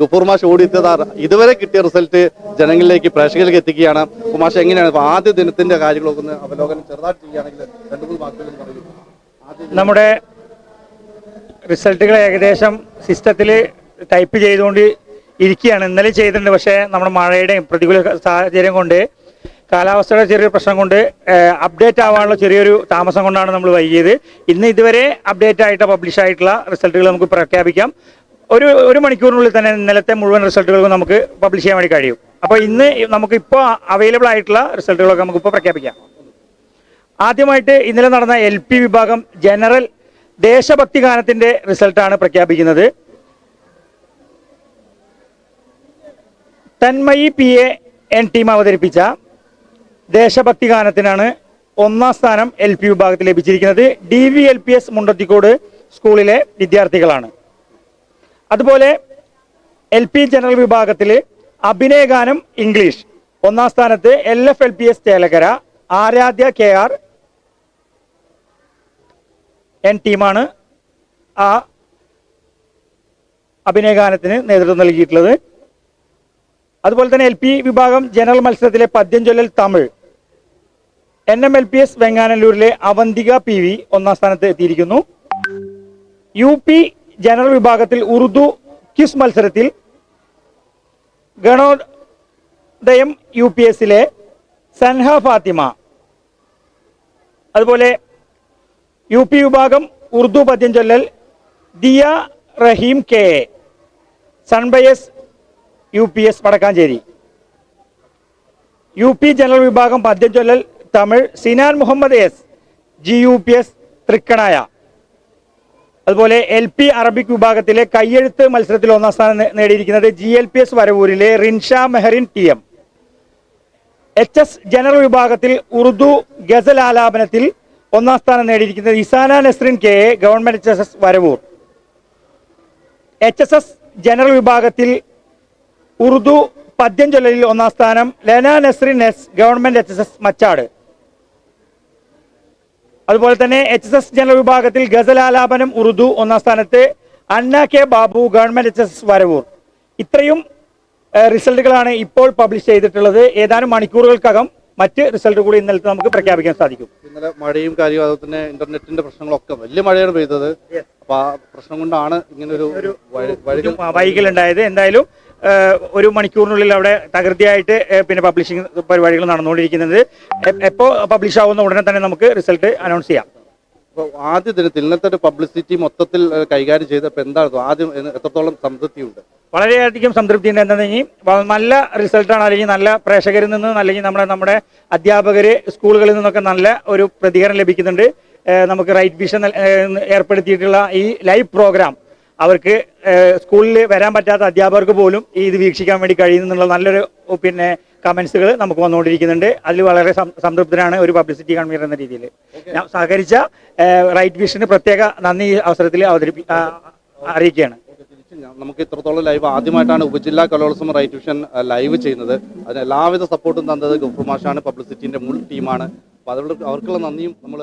ഗഫൂർമാഷ് ഓടിയെത്തിയതാ ഇതുവരെ കിട്ടിയ റിസൾട്ട് ജനങ്ങളിലേക്ക് പ്രേക്ഷകരിലേക്ക് എത്തിക്കുകയാണ്. കുമാഷ എങ്ങനെയാണ് ഇപ്പൊ ആദ്യ ദിനത്തിന്റെ കാര്യങ്ങളൊക്കെ ഒന്ന് അവലോകനം ചെറുതായിട്ട് ചെയ്യുകയാണെങ്കിൽ രണ്ടു മൂന്ന് വാക്കുകൾ പറയുന്നു നമ്മുടെ റിസൾട്ടുകൾ ഏകദേശം സിസ്റ്റത്തിൽ ടൈപ്പ് ചെയ്തുകൊണ്ട് ഇരിക്കുകയാണ്. ഇന്നലെ ചെയ്തിട്ടുണ്ട് പക്ഷേ നമ്മുടെ മഴയുടെയും പ്രതികൂല സാഹചര്യം കൊണ്ട് കാലാവസ്ഥയുടെ ചെറിയൊരു പ്രശ്നം കൊണ്ട് അപ്ഡേറ്റ് ആവാനുള്ള ചെറിയൊരു താമസം കൊണ്ടാണ് നമ്മൾ വൈകിയത്. ഇന്ന് ഇതുവരെ അപ്ഡേറ്റ് ആയിട്ട് പബ്ലിഷ് ആയിട്ടുള്ള റിസൾട്ടുകൾ നമുക്ക് പ്രഖ്യാപിക്കാം. ഒരു ഒരു മണിക്കൂറിനുള്ളിൽ തന്നെ ഇന്നലത്തെ മുഴുവൻ റിസൾട്ടുകളും നമുക്ക് പബ്ലിഷ് ചെയ്യാൻ വേണ്ടി കഴിയും. അപ്പോൾ ഇന്ന് നമുക്ക് ഇപ്പോൾ അവൈലബിൾ ആയിട്ടുള്ള റിസൾട്ടുകളൊക്കെ നമുക്ക് ഇപ്പോൾ പ്രഖ്യാപിക്കാം. ആദ്യമായിട്ട് ഇന്നലെ നടന്ന എൽ പി വിഭാഗം ജനറൽ ദേശഭക്തി ഗാനത്തിന്റെ റിസൾട്ടാണ് പ്രഖ്യാപിക്കുന്നത്. തന്മയി പി എൻ ടീം അവതരിപ്പിച്ച ദേശഭക്തി ഗാനത്തിനാണ് ഒന്നാം സ്ഥാനം എൽ പി വിഭാഗത്തിൽ ലഭിച്ചിരിക്കുന്നത്. D V L P S Mundathikode സ്കൂളിലെ വിദ്യാർത്ഥികളാണ്. അതുപോലെ എൽ പി ജനറൽ വിഭാഗത്തിൽ അഭിനയഗാനം ഇംഗ്ലീഷ്. ഒന്നാം സ്ഥാനത്ത് L F L P S Chelakkara Aradhya K R N ടീമാണ് ആ അഭിനയഗാനത്തിന് നേതൃത്വം നൽകിയിട്ടുള്ളത്. അതുപോലെ തന്നെ എൽ പി വിഭാഗം ജനറൽ മത്സരത്തിലെ പദ്യം ചൊല്ലൽ Tamil. N M L P S വെങ്ങാനല്ലൂരിലെ Avanthika P V ഒന്നാം സ്ഥാനത്ത് എത്തിയിരിക്കുന്നു. യു പി ജനറൽ വിഭാഗത്തിൽ ഉറുദു ക്വിസ് മത്സരത്തിൽ ഗണോദയം യു പി എസിലെ സൻഹ ഫാത്തിമ. അതുപോലെ യു പി വിഭാഗം ഉറുദു പദ്യം ചൊല്ലൽ ദിയ റഹീം K. A സൺബയസ് U P S Vadakkanchery. U P general വിഭാഗം പദ്യം ചൊല്ലൽ Tamil Sinan Muhammad S G U P S Thrikkanaya അതുപോലെ എൽ പി അറബിക് വിഭാഗത്തിലെ കയ്യെഴുത്ത് മത്സരത്തിൽ ഒന്നാം സ്ഥാനം നേടിയിരിക്കുന്നത് G L P S വരവൂരിലെ Rinsha Mehrin T M. H S general വിഭാഗത്തിൽ ഉറുദു ഗസൽ ആലാപനത്തിൽ ഒന്നാം സ്ഥാനം നേടിയിരിക്കുന്നത് Isana Nasrin K A government H S S Varavoor. H S S general വിഭാഗത്തിൽ ഉറുദു പദ്യം ചൊല്ലലിൽ ഒന്നാം സ്ഥാനം Lena Nasrin S government H S S Machad. അതുപോലെ തന്നെ എച്ച് എസ് എസ് ജനറൽ വിഭാഗത്തിൽ ഗസലാലാപനം ഉറുദു ഒന്നാം സ്ഥാനത്ത് Anna K Babu government H S S Varavoor. ഇത്രയും റിസൾട്ടുകളാണ് ഇപ്പോൾ പബ്ലിഷ് ചെയ്തിട്ടുള്ളത്. ഏതാനും മണിക്കൂറുകൾക്കകം മറ്റ് റിസൾട്ട് കൂടി ഇന്നലത്തെ നമുക്ക് പ്രഖ്യാപിക്കാൻ സാധിക്കും. ഇന്നലെ മഴയും കാര്യവും അതുപോലെ തന്നെ ഇന്റർനെറ്റിന്റെ പ്രശ്നങ്ങളൊക്കെ വലിയ മഴയാണ് പെയ്തത്. അപ്പൊ ആ പ്രശ്നം കൊണ്ടാണ് ഇങ്ങനെ ഒരു വൈകൽ ഉണ്ടായത് എന്തായാലും ഒരു മണിക്കൂറിനുള്ളിൽ അവിടെ തകൃതിയായിട്ട് പിന്നെ പബ്ലിഷിംഗ് പരിപാടികൾ നടന്നുകൊണ്ടിരിക്കുന്നത്. എപ്പോൾ എപ്പോ പബ്ലിഷ് ആവുന്ന ഉടനെ തന്നെ നമുക്ക് റിസൾട്ട് അനൗൺസ് ചെയ്യാം. ആദ്യ ദിനത്തിൽ ഇന്നത്തെ ഒരു പബ്ലിസിറ്റി മൊത്തത്തിൽ കൈകാര്യം ചെയ്തപ്പോൾ എന്താണ് ആദ്യം എത്രത്തോളം സംതൃപ്തിയുണ്ട്? വളരെയധികം സംതൃപ്തി ഉണ്ട് എന്താണെങ്കിൽ നല്ല റിസൾട്ടാണ് അല്ലെങ്കിൽ നല്ല പ്രേക്ഷകരിൽ നിന്നും അല്ലെങ്കിൽ നമ്മുടെ നമ്മുടെ അധ്യാപകർ സ്കൂളുകളിൽ നിന്നൊക്കെ നല്ല ഒരു പ്രതികരണം ലഭിക്കുന്നുണ്ട്. നമുക്ക് റൈറ്റ് വിഷൻ ഏർപ്പെടുത്തിയിട്ടുള്ള ഈ ലൈവ് പ്രോഗ്രാം അവർക്ക് സ്കൂളിൽ വരാൻ പറ്റാത്ത അധ്യാപകർക്ക് പോലും ഈ ഇത് വീക്ഷിക്കാൻ വേണ്ടി കഴിയുന്നുള്ള നല്ലൊരു പിന്നെ കമൻസുകൾ നമുക്ക് വന്നുകൊണ്ടിരിക്കുന്നുണ്ട്. അതിൽ വളരെ സംതൃപ്തരാണ് സംതൃപ്തനാണ് ഒരു പബ്ലിസിറ്റി കൺവീനർ എന്ന രീതിയിൽ ഞാൻ സഹകരിച്ച റൈറ്റ് വിഷന് പ്രത്യേക നന്ദി അവസരത്തിൽ അവതരിപ്പി അറിയിക്കുകയാണ്. നമുക്ക് ഇത്രത്തോളം ലൈവ് ആദ്യമായിട്ടാണ് ഉപജില്ലാ കലോത്സവം റൈറ്റ് വിഷൻ ലൈവ് ചെയ്യുന്നത്. അതിന് എല്ലാവിധ സപ്പോർട്ടും തന്നത് ഗഫൂർ മാഷാണ്. പബ്ലിസിറ്റിന്റെ മുൾ ടീമാണ് അവർക്കുള്ള നന്ദിയും നമ്മൾ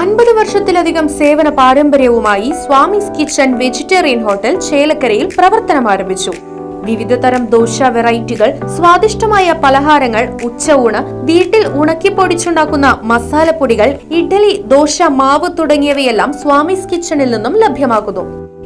അൻപത് വർഷത്തിലധികം സേവന പാരമ്പര്യവുമായി സ്വാമീസ് കിച്ചൺ വെജിറ്റേറിയൻ ഹോട്ടൽ ചേലക്കരയിൽ പ്രവർത്തനം ആരംഭിച്ചു. വിവിധ തരം ദോശ വെറൈറ്റികൾ സ്വാദിഷ്ടമായ പലഹാരങ്ങൾ ഉച്ചയൂണ് വീട്ടിൽ ഉണക്കി ഉണക്കിപ്പൊടിച്ചുണ്ടാക്കുന്ന മസാലപ്പൊടികൾ ഇഡ്ഡലി ദോശ മാവ് തുടങ്ങിയവയെല്ലാം സ്വാമീസ് കിച്ചണിൽ നിന്നും ലഭ്യമാക്കുന്നു.